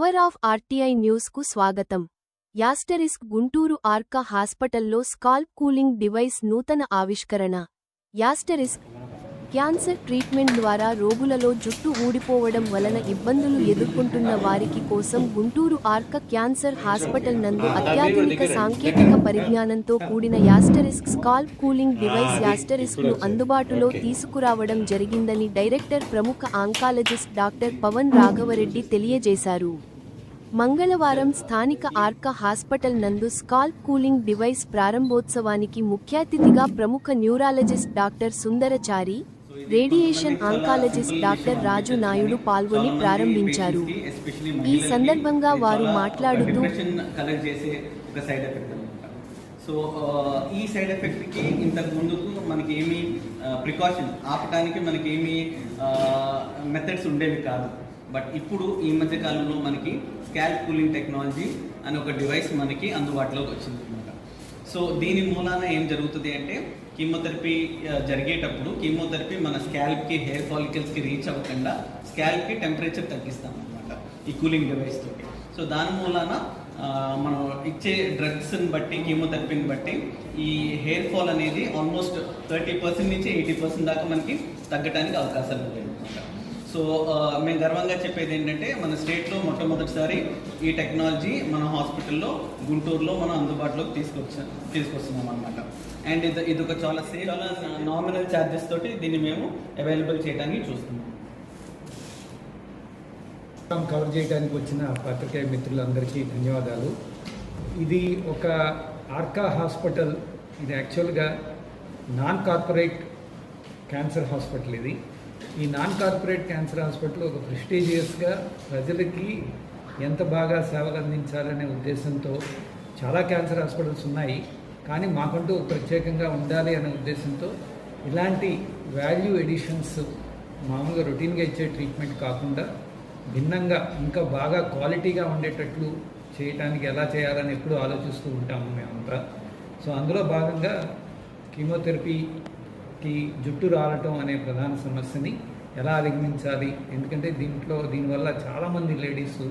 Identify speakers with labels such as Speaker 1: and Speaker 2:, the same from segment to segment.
Speaker 1: Power of RTI న్యూస్కు స్వాగతం. Asterisk Guntur Arka హాస్పిటల్లో స్కాల్ప్ కూలింగ్ డివైస్ నూతన ఆవిష్కరణ. యాస్టరిస్క్ క్యాన్సర్ ట్రీట్మెంట్ ద్వారా రోగులలో జుట్టు ఊడిపోవడం వలన ఇబ్బందులు ఎదుర్కొంటున్న వారికి కోసం గుంటూరు ఆర్క క్యాన్సర్ హాస్పిటల్ నందు అత్యాధునిక సాంకేతిక పరిజ్ఞానంతో కూడిన యాస్టరిస్క్ స్కాల్ప్ కూలింగ్ డివైస్ యాస్టరిస్క్ను అందుబాటులో తీసుకురావడం జరిగిందని డైరెక్టర్ ప్రముఖ ఆంకాలజిస్ట్ డాక్టర్ పవన్ రాఘవరెడ్డి తెలియజేశారు. మంగళవారం స్థానిక ఆర్కా హాస్పిటల్ నందు స్కాల్ప్ కూలింగ్ డివైస్ ప్రారంభోత్సవానికి ముఖ్యాతిథిగా ప్రముఖ neurologist doctor Sundarachari radiation oncologist doctor Raju Naidu పాల్గొని ప్రారంభించారు. ఈ సందర్భంగా వారు మాట్లాడుతూ
Speaker 2: సో ఈ సైడ్ ఎఫెక్ట్కి ఇంతకు ముందుకు మనకి ఏమి ప్రికాషన్ ఆపటానికి మనకి ఏమి మెథడ్స్ ఉండేవి కాదు. బట్ ఇప్పుడు ఈ మధ్య కాలంలో మనకి స్కాల్ప్ కూలింగ్ టెక్నాలజీ అనే ఒక డివైస్ మనకి అందుబాటులోకి వచ్చింది అనమాట. సో దీని మూలాన ఏం జరుగుతుంది అంటే కీమోథెరపీ జరిగేటప్పుడు కీమోథెరపీ మన స్కాల్ప్కి హెయిర్ ఫాలికల్స్కి రీచ్ అవ్వకుండా స్కాల్ప్కి టెంపరేచర్ తగ్గిస్తాం అనమాట ఈ కూలింగ్ డివైస్ తోటి. సో దాని మూలాన మనం ఇచ్చే డ్రగ్స్ని బట్టి కీమోథెరపీని బట్టి ఈ హెయిర్ ఫాల్ అనేది ఆల్మోస్ట్ థర్టీ పర్సెంట్ నుంచి ఎయిటీ పర్సెంట్ దాకా మనకి తగ్గడానికి అవకాశాలు ఉంటాయి అనమాట. సో మేము గర్వంగా చెప్పేది ఏంటంటే మన స్టేట్లో మొట్టమొదటిసారి ఈ టెక్నాలజీ మన హాస్పిటల్లో గుంటూరులో మనం అందుబాటులోకి తీసుకొచ్చా తీసుకొస్తున్నాం అనమాట అండ్ ఇది ఇది ఒక చాలా సేఫ్ చాలా నామినల్ ఛార్జెస్ తోటి దీన్ని మేము అవైలబుల్ చేయడానికి చూస్తున్నాం.
Speaker 3: కవర్ చేయడానికి వచ్చిన పత్రికా మిత్రులందరికీ ధన్యవాదాలు. ఇది ఒక ఆర్కా హాస్పిటల్ ఇది యాక్చువల్గా నాన్ కార్పొరేట్ క్యాన్సర్ హాస్పిటల్ ఇది. ఈ నాన్ కార్పొరేట్ క్యాన్సర్ హాస్పిటల్ ఒక ప్రెస్టీజియస్గా ప్రజలకి ఎంత బాగా సేవలు అందించాలనే ఉద్దేశంతో చాలా క్యాన్సర్ హాస్పిటల్స్ ఉన్నాయి. కానీ మాకంటూ ప్రత్యేకంగా ఉండాలి అనే ఉద్దేశంతో ఇలాంటి వాల్యూ ఎడిషన్స్ మామూలుగా రొటీన్గా ఇచ్చే ట్రీట్మెంట్ కాకుండా భిన్నంగా ఇంకా బాగా క్వాలిటీగా ఉండేటట్లు చేయటానికి ఎలా చేయాలని ఎప్పుడూ ఆలోచిస్తూ ఉంటాము మేమంతా. సో అందులో భాగంగా కీమోథెరపీ కి జుట్టు రాలటం అనే ప్రధాన సమస్యని ఎలా అధిగమించాలి? ఎందుకంటే దీంట్లో దీనివల్ల చాలామంది లేడీస్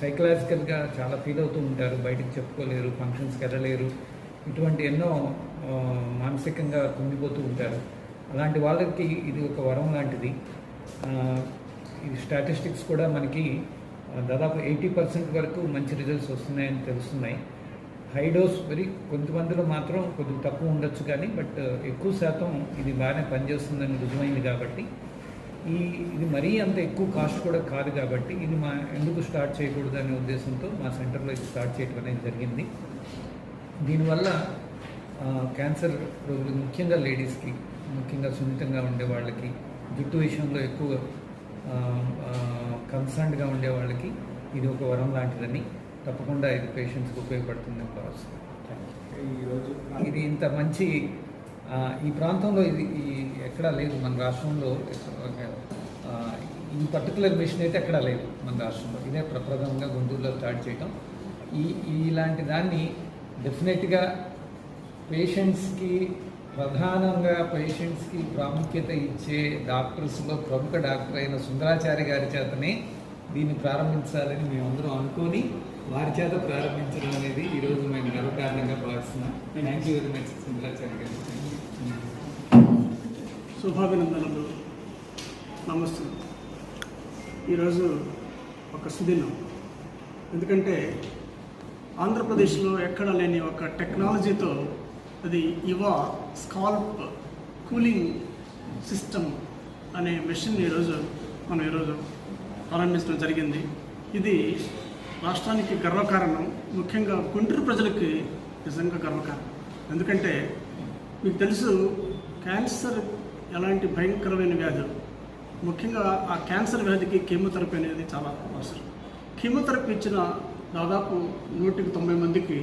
Speaker 3: సైకలాజికల్గా చాలా ఫీల్ అవుతూ ఉంటారు. బయటికి చెప్పుకోలేరు ఫంక్షన్స్కి వెళ్ళలేరు. ఇటువంటి ఎన్నో మానసికంగా కుంగిపోతూ ఉంటారు. అలాంటి వాళ్ళకి ఇది ఒక వరం లాంటిది. ఇది ఈ స్టాటిస్టిక్స్ కూడా మనకి దాదాపు ఎయిటీ పర్సెంట్ వరకు మంచి రిజల్ట్స్ వస్తున్నాయని తెలుస్తున్నాయి. హై డోస్ వెరీ కొంతమందిలో మాత్రం కొద్దిగా తక్కువ ఉండొచ్చు కానీ బట్ uh, ఎక్కువ శాతం ఇది బాగానే పనిచేస్తుందని రుజువైంది కాబట్టి ఈ ఇది మరీ అంత ఎక్కువ కాస్ట్ కూడా కాదు కాబట్టి ఇది మా ఎందుకు స్టార్ట్ చేయకూడదు అనే ఉద్దేశంతో మా సెంటర్లో ఇది స్టార్ట్ చేయడం అనేది జరిగింది. దీనివల్ల క్యాన్సర్ రోగులు ముఖ్యంగా లేడీస్కి ముఖ్యంగా సున్నితంగా ఉండే వాళ్ళకి జుట్టు విషయంలో ఎక్కువ కన్సర్న్డ్గా ఉండే వాళ్ళకి ఇది ఒక వరం లాంటిదని తప్పకుండా ఇది పేషెంట్స్కి ఉపయోగపడుతుందని భావిస్తున్నాను
Speaker 4: ఈరోజు
Speaker 3: ఇది ఇంత మంచి ఈ ప్రాంతంలో ఇది ఈ ఎక్కడా లేదు. మన రాష్ట్రంలో ఈ పర్టికులర్ మిషన్ అయితే ఎక్కడా లేదు మన రాష్ట్రంలో. ఇదే ప్రప్రథమంగా గుంటూరులో స్టార్ట్ చేయటం. ఈ ఇలాంటి దాన్ని డెఫినెట్గా పేషెంట్స్కి ప్రధానంగా పేషెంట్స్కి ప్రాముఖ్యత ఇచ్చే డాక్టర్స్లో ప్రముఖ డాక్టర్ అయిన సుందరాచారి గారి చేతనే దీన్ని ప్రారంభించాలని మేమందరం అనుకొని వారి చేత ప్రారంభించడం అనేది ఈరోజు మేము గర్వకారణంగా భావిస్తున్నాం. Thank you very much Sundaracharya garu.
Speaker 5: శుభాభినందనలు నమస్తే. ఈరోజు ఒక సుదినం. ఎందుకంటే ఆంధ్రప్రదేశ్లో ఎక్కడ లేని ఒక టెక్నాలజీతో అది ఇవా స్కాల్ప్ కూలింగ్ సిస్టమ్ అనే మెషిన్ ఈరోజు మనం ఈరోజు ప్రారంభించడం జరిగింది. ఇది రాష్ట్రానికి గర్వకారణం. ముఖ్యంగా గుంటూరు ప్రజలకి నిజంగా గర్వకారణం. ఎందుకంటే మీకు తెలుసు క్యాన్సర్ ఎలాంటి భయంకరమైన వ్యాధి? ముఖ్యంగా ఆ క్యాన్సర్ వ్యాధికి కీమోథెరపీ అనేది చాలా అవసరం. కీమోథెరపీ ఇచ్చిన దాదాపు నూటికి తొంభై మందికి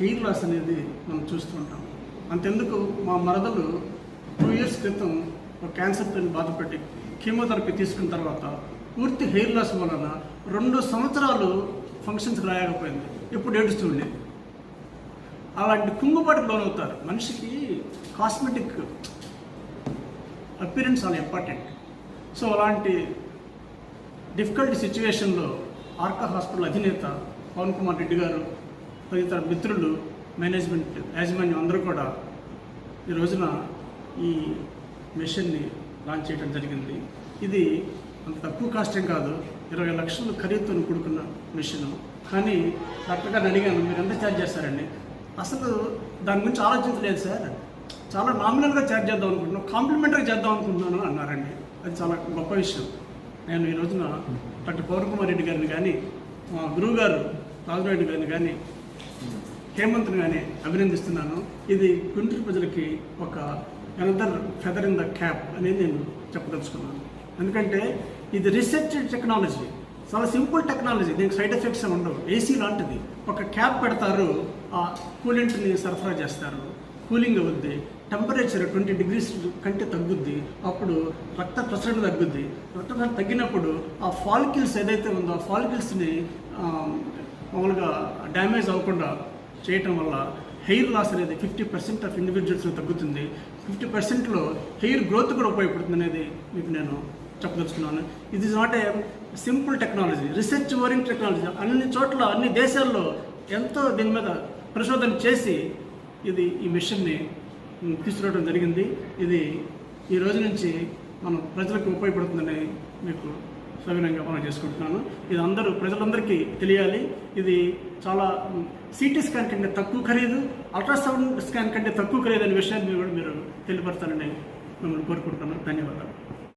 Speaker 5: హెయిర్ లాస్ అనేది మనం చూస్తూ ఉంటాం. అంతెందుకు మా మరదలు టూ ఇయర్స్ క్రితం ఒక క్యాన్సర్తో బాధపడి కీమోథెరపీ తీసుకున్న తర్వాత పూర్తి హెయిర్ లాస్ వలన రెండు సంవత్సరాలు ఫంక్షన్స్కి రాయకపోయింది. ఇప్పుడు ఏడుస్తూ అలాంటి కుంగుబాటుకు లోనవుతారు. మనిషికి కాస్మెటిక్ అపిరెన్స్ చాలా ఇంపార్టెంట్ సో అలాంటి డిఫికల్ట్ సిచ్యువేషన్లో ఆర్కా హాస్పిటల్ అధినేత పవన్ కుమార్ రెడ్డి గారు తదితర మిత్రులు మేనేజ్మెంట్ యాజమాన్యం అందరూ కూడా ఈ రోజున ఈ మెషిన్ని లాంచ్ చేయడం జరిగింది. ఇది అంత తక్కువ కాస్ట్ ఏం కాదు. ఇరవై లక్షలు ఖరీదుతో కూడుకున్న మిషన్. కానీ డాక్టర్ గారిని అడిగాను మీరు ఎంత ఛార్జ్ చేస్తారండి? అసలు దాని గురించి ఆలోచించలేదు సార్. చాలా నామినల్గా ఛార్జ్ చేద్దాం అనుకుంటున్నాను కాంప్లిమెంటరీ చేద్దాం అనుకుంటున్నాను అన్నారండి. అది చాలా గొప్ప విషయం. నేను ఈ రోజున డాక్టర్ పవన్ కుమార్ రెడ్డి గారిని కానీ మా గురువు గారు రాజురెడ్డి గారిని కానీ హేమంత్ని కానీ అభినందిస్తున్నాను. ఇది గుంటూరు ప్రజలకి ఒక another feather in the cap అనేది నేను చెప్పదలుచుకున్నాను. ఎందుకంటే ఇది రీసెర్చ్ టెక్నాలజీ చాలా సింపుల్ టెక్నాలజీ దీనికి సైడ్ ఎఫెక్ట్స్ ఉండవు. ఏసీ లాంటిది. ఒక క్యాప్ పెడతారు ఆ కూలెంట్ని సరఫరా చేస్తారు. కూలింగ్ అవుద్ది. టెంపరేచర్ ట్వంటీ డిగ్రీస్ కంటే తగ్గుద్ది. అప్పుడు రక్త ప్రసరణ తగ్గుద్ది. రక్త ప్రసరణ తగ్గినప్పుడు ఆ ఫాలికిల్స్ ఏదైతే ఉందో ఆ ఫాలికిల్స్ని మామూలుగా డ్యామేజ్ అవ్వకుండా చేయటం వల్ల హెయిర్ లాస్ అనేది ఫిఫ్టీ పర్సెంట్ ఆఫ్ ఇండివిజువల్స్లో తగ్గుతుంది. ఫిఫ్టీ పర్సెంట్లో హెయిర్ గ్రోత్ కూడా ఉపయోగపడుతుంది అనేది మీకు నేను చెప్పదలుచుకున్నాను. ఇది is not a simple technology research orient technology అన్ని చోట్ల అన్ని దేశాల్లో ఎంతో దీని మీద పరిశోధన చేసి ఇది ఈ మిషన్ని తీసుకురావడం జరిగింది. ఇది ఈ రోజు నుంచి మనం ప్రజలకు ఉపయోగపడుతుందని మీకు సవినంగా మనం చేసుకుంటున్నాను. ఇది అందరూ ప్రజలందరికీ తెలియాలి. ఇది చాలా సిటీ స్కాన్ కంటే తక్కువ ఖరీదు అల్ట్రాసౌండ్ స్కాన్ కంటే తక్కువ ఖరీదు అనే విషయాన్ని మీరు కూడా మీరు తెలియపరచాలని మిమ్మల్ని కోరుకుంటున్నాను. ధన్యవాదాలు.